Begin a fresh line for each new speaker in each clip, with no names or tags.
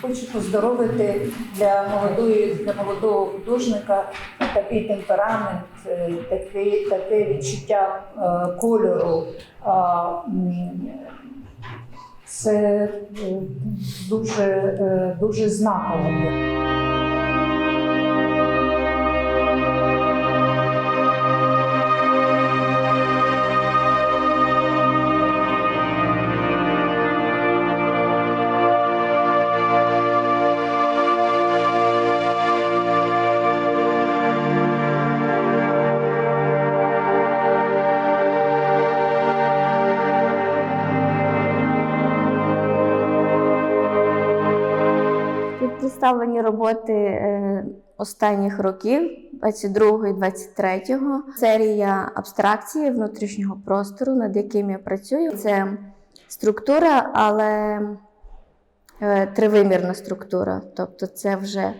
Хочу поздоровити для молодої для молодого художника такий темперамент, е, таке, таке відчуття е, кольору. Це е, дуже, дуже знаково.
Представлені роботи е, останніх років, 22 і 23 серія абстракції внутрішнього простору, над яким я працюю. Це структура, але е, тривимірна структура, тобто це вже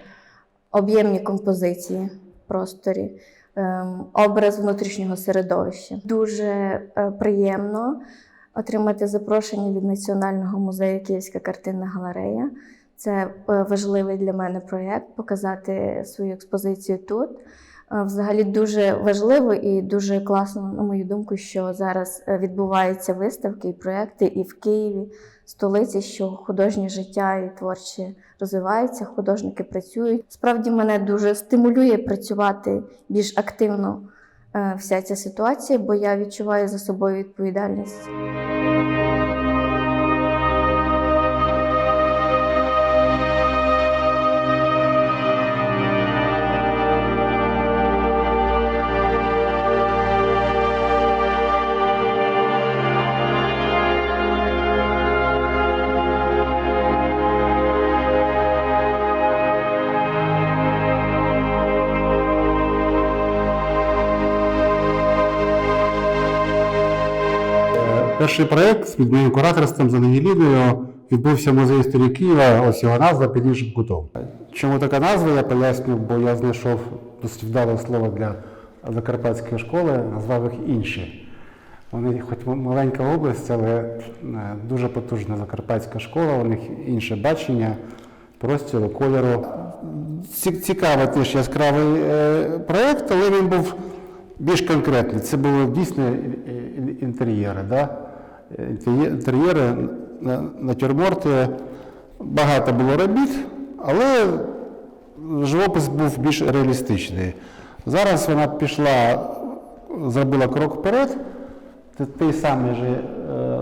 об'ємні композиції в просторі, ем, образ внутрішнього середовища. Дуже е, приємно отримати запрошення від Національного музею Київська картинна галерея. Це е, важливий для мене проєкт показати свою експозицію тут. Е, Взагалі дуже важливо і дуже класно, на мою думку, що зараз е, відбуваються виставки і проєкти і в Києві, столиці, що художнє життя і творче розвивається, художники працюють. Справді мене дуже стимулює працювати більш активно вся ця ситуація, бо я відчуваю за собою відповідальність.
Перший проєкт з моїм кураторством за Ангеліною відбувся в музеї історії Києва. Ось його назва під іншим кутом. Чому така назва? Я поясню, бо я знайшов досить вдале слово для закарпатської школи, назвав їх інші. Вони, хоч маленька область, але е, дуже потужна закарпатська школа, у них інше бачення простору, кольору. Цікавий теж яскравий е, проєкт, але він був більш конкретний. Це були дійсно інтер'єри. Да? Інтер'є- Інтер'єри, на- натюрморти, багато було робіт, але живопис був більш реалістичний. Зараз вона пішла, зробила крок вперед, той самий же е,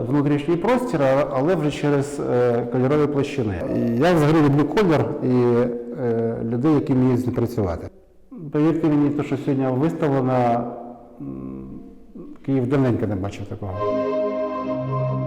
внутрішній простір, але вже через е, кольорові площини. І Я взагалі люблю колір і е, людей, які вміють з ним працювати. Повірте мені, те, що сьогодні виставлено, Київ давненько не бачив такого.
Música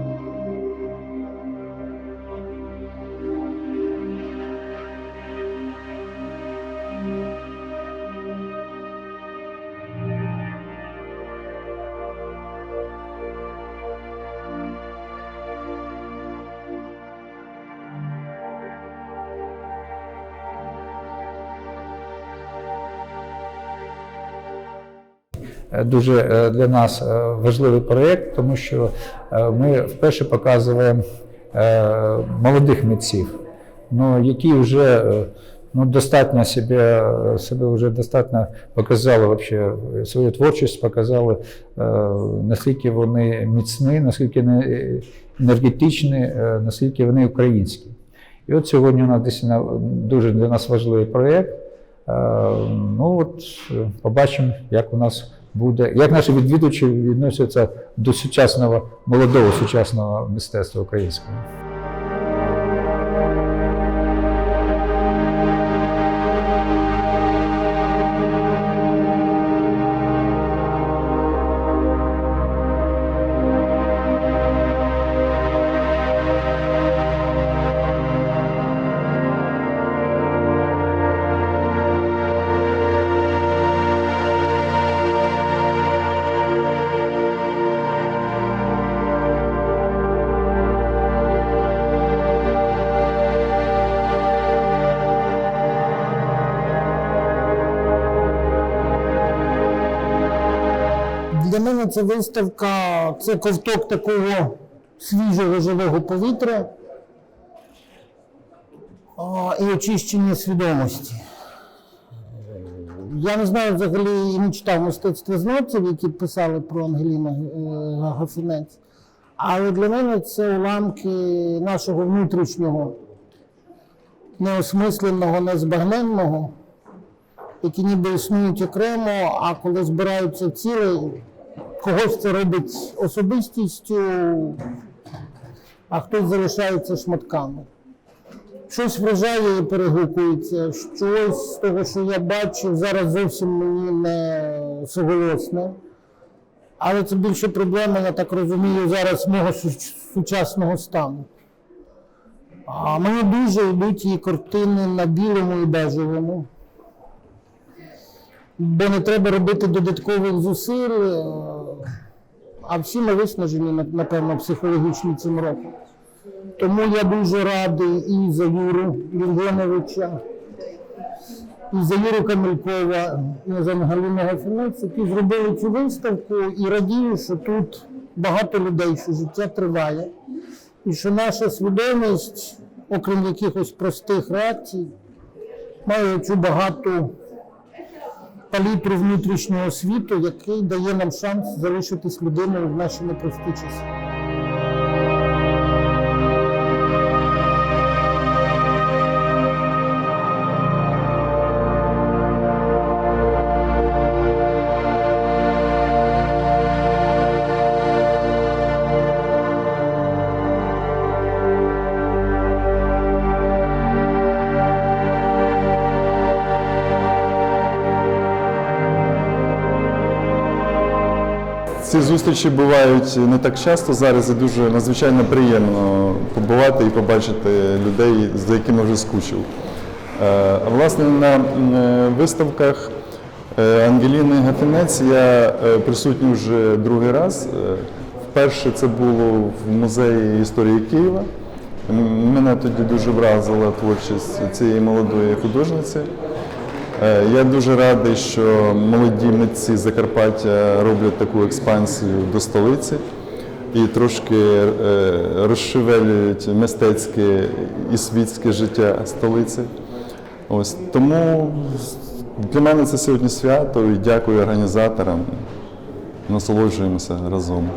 дуже е, для нас е, важливий проєкт, тому що е, ми вперше показуємо е, молодих митців, ну, які вже е, ну, достатньо себе, себе вже достатньо показали вообще, свою творчість, показали, е, наскільки вони міцні, наскільки енергетичні, е, наскільки вони українські. І от сьогодні у нас дійсно дуже для нас важливий проєкт. Е, Ну от е, побачимо, як у нас буде, як наші відвідувачі відносяться до сучасного, молодого сучасного мистецтва українського.
Для мене ця виставка це ковток такого свіжого живого повітря. і очищення свідомості. Я не знаю взагалі і не читав мистецтвознавців, які писали про Ангеліну е, Гафінець. Але для мене це уламки нашого внутрішнього, неосмисленого, незбагненного, які ніби існують окремо, а коли збираються ціле, когось це робить особистістю, а хтось залишається шматками. Щось вражає і перегукується, щось з того, що я бачив, зараз зовсім мені не суголосне. Але це більше проблема, я так розумію, зараз мого сучасного стану. А мені дуже йдуть її картини на білому і бежевому. Бо не треба робити додаткових зусиль, е, а всі ми виснажені, напевно, психологічно цим роком. Тому я дуже радий і за Юру Євгеновича, і за Юру Камелькова, і за Галину Гафінець, які зробили цю виставку, і радію, що тут багато людей, що життя триває, і що наша свідомість, окрім якихось простих реакцій, має цю багату палітру внутрішнього світу, який дає нам шанс залишитись людиною в наші непрості часи.
Ці зустрічі бувають не так часто зараз і дуже надзвичайно приємно побувати і побачити людей, за якими вже скучив. Е, Власне, на е, виставках е, Ангеліни Гафінець я присутній вже другий раз. Вперше це було в музеї історії Києва. Мене тоді дуже вразила творчість цієї молодої художниці. Е, Я дуже радий, що молоді митці Закарпаття роблять таку експансію до столиці і трошки е, розшевелюють мистецьке і світське життя столиці. Ось тому для мене це сьогодні свято і дякую організаторам. Насолоджуємося разом.